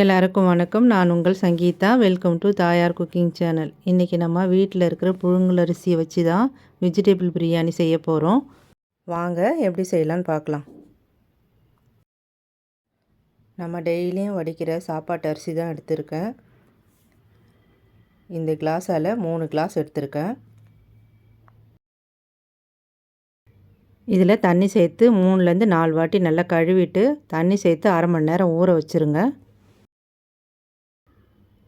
எல்லாருக்கும் வணக்கம். நான் உங்கள் Sangeetha. Welcome to Thayar cooking channel. இன்றைக்கி நம்ம வீட்டில் இருக்கிற புழுங்கல் அரிசியை வச்சு தான் வெஜிடபிள் பிரியாணி செய்ய போகிறோம் வாங்க எப்படி செய்யலான்னு பார்க்கலாம். நம்ம டெய்லியும் வடிக்கிற சாப்பாட்டு அரிசி தான் எடுத்திருக்கேன். இந்த கிளாஸால் மூணு கிளாஸ் எடுத்திருக்கேன். இதில் தண்ணி சேர்த்து மூணுலேருந்து நாலு வாட்டி நல்லா கழுவிட்டு தண்ணி சேர்த்து அரை மணி நேரம் ஊற வச்சுருங்க.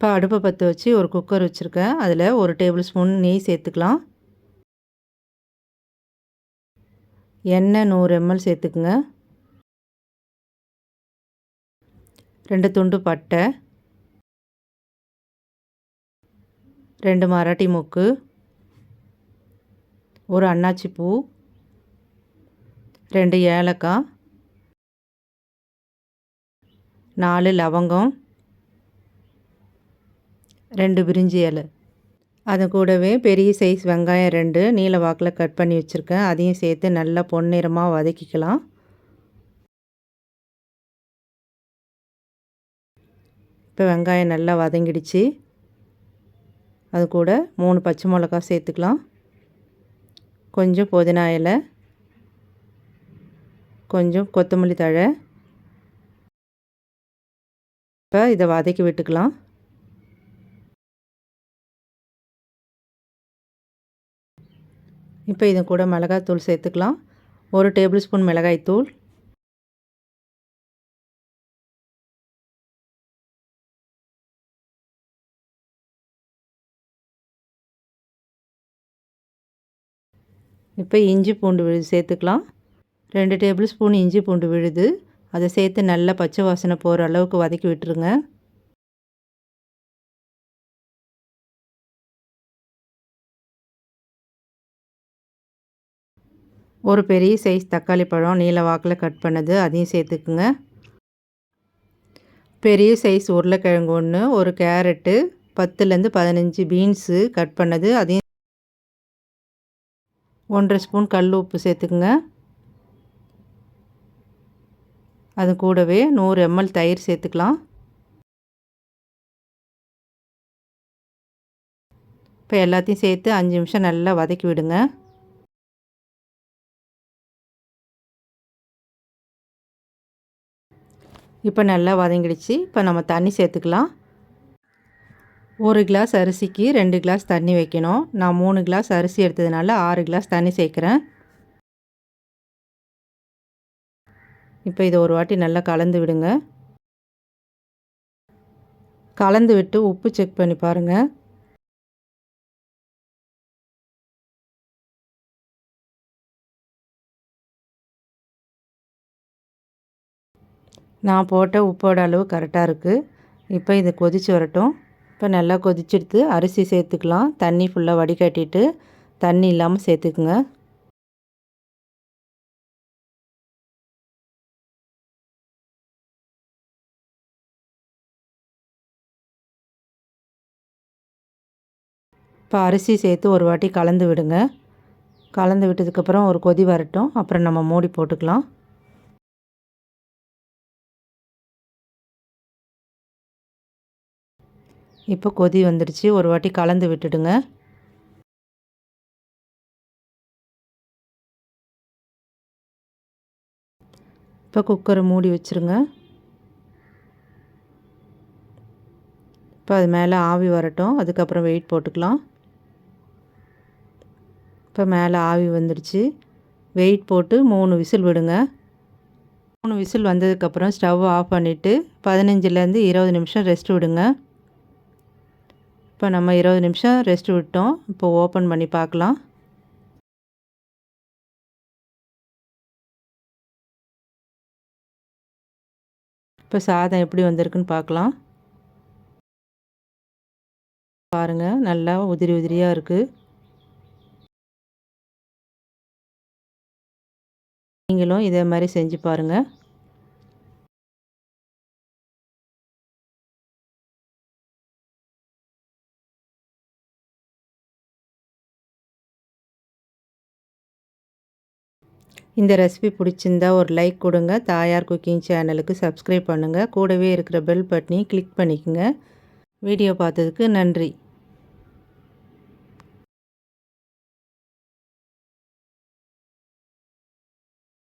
இப்போ அடுப்பை பற்ற வச்சு ஒரு குக்கர் வச்சுருக்கேன். அதில் ஒரு டேபிள் ஸ்பூன் நெய் சேர்த்துக்கலாம். எண்ணெய் நூறு எம்எல் சேர்த்துக்குங்க. ரெண்டு துண்டு பட்டை. ரெண்டு மராட்டி மூக்கு. ஒரு அன்னாச்சி பூ. ரெண்டு ஏலக்காய். நாலு லவங்கம். ரெண்டு பிரிஞ்சி இலை. அது கூடவே பெரிய சைஸ் வெங்காயம் ரெண்டு நீல வாக்கில் கட் பண்ணி வச்சுருக்கேன். அதையும் சேர்த்து நல்லா பொன்னிறமாக வதக்கிக்கலாம். இப்போ வெங்காயம் நல்லா வதங்கிடுச்சு. அது கூட மூணு பச்சை மிளகா சேர்த்துக்கலாம். கொஞ்சம் புதினா இலை. கொஞ்சம் கொத்தமல்லி தழை. இப்போ இதை வதக்கி விட்டுக்கலாம். இப்போ இது கூட மிளகாய்த்தூள் சேர்த்துக்கலாம். ஒரு டேபிள் ஸ்பூன் மிளகாய்த்தூள். இப்போ இஞ்சி பூண்டு விழுது சேர்த்துக்கலாம். ரெண்டு டேபிள் ஸ்பூன் இஞ்சி பூண்டு விழுது. அதை சேர்த்து நல்லா பச்சை வாசனை போகிற அளவுக்கு வதக்கி விட்டுருங்க. ஒரு பெரிய சைஸ் தக்காளி பழம் நீல வாக்கில் கட் பண்ணது அதையும் சேர்த்துக்குங்க. பெரிய சைஸ் உருளைக்கிழங்கு ஒன்று ஒரு கேரட்டு பத்துலேருந்து பதினஞ்சு பீன்ஸு கட் பண்ணது அதையும் ஒன்றரை ஸ்பூன் கல் உப்பு சேர்த்துக்குங்க. அது கூடவே நூறு எம்எல் தயிர் சேர்த்துக்கலாம். இப்போ எல்லாத்தையும் சேர்த்து அஞ்சு நிமிஷம் நல்லா வதக்கி விடுங்க. இப்போ நல்லா வதங்கிடுச்சு. இப்போ நம்ம தண்ணி சேர்த்துக்கலாம். ஒரு கிளாஸ் அரிசிக்கு ரெண்டு கிளாஸ் தண்ணி வைக்கணும். நான் மூணு கிளாஸ் அரிசி எடுத்ததுனால ஆறு கிளாஸ் தண்ணி சேர்க்குறேன். இப்போ இதை ஒரு வாட்டி நல்லா கலந்து விடுங்க. கலந்து விட்டு உப்பு செக் பண்ணி பாருங்கள் நான் போட்ட உப்போட அளவு கரெக்டாக இருக்குது இப்போ இதை கொதித்து வரட்டும். இப்போ நல்லா கொதிச்செடுத்து அரிசி சேர்த்துக்கலாம். தண்ணி ஃபுல்லாக வடிகட்டிட்டு தண்ணி இல்லாமல் சேர்த்துக்குங்க. இப்போ அரிசி சேர்த்து ஒரு வாட்டி கலந்து விடுங்க. கலந்து விட்டதுக்கப்புறம் ஒரு கொதி வரட்டும். அப்புறம் நம்ம மூடி போட்டுக்கலாம். இப்போ கொதி வந்துடுச்சு ஒரு வாட்டி கலந்து விட்டுடுங்க. இப்போ குக்கரை மூடி வச்சுருங்க. இப்போ அது மேலே ஆவி வரட்டும். அதுக்கப்புறம் வெயிட் போட்டுக்கலாம். இப்போ மேலே ஆவி வந்துடுச்சு வெயிட் போட்டு மூணு விசில் விடுங்க. மூணு விசில் வந்ததுக்கப்புறம் ஸ்டவ் ஆஃப் பண்ணிவிட்டு பதினஞ்சுலேருந்து இருபது நிமிஷம் ரெஸ்ட் விடுங்க. இப்போ நம்ம இருபது நிமிஷம் ரெஸ்ட் விட்டோம். இப்போ ஓப்பன் பண்ணி பார்க்கலாம். இப்போ சாதம் எப்படி வந்திருக்குன்னு பார்க்கலாம். பாருங்கள் நல்லா உதிரி உதிரியாக இருக்குது நீங்களும் இதே மாதிரி செஞ்சு பாருங்கள் இந்த ரெசிபி பிடிச்சிருந்தா ஒரு லைக் கொடுங்க. தாயார் குக்கிங் சேனலுக்கு சப்ஸ்கிரைப் பண்ணுங்கள் கூடவே இருக்கிற பெல் பட்டனையும் கிளிக் பண்ணிக்கோங்க. வீடியோ பார்த்ததுக்கு நன்றி.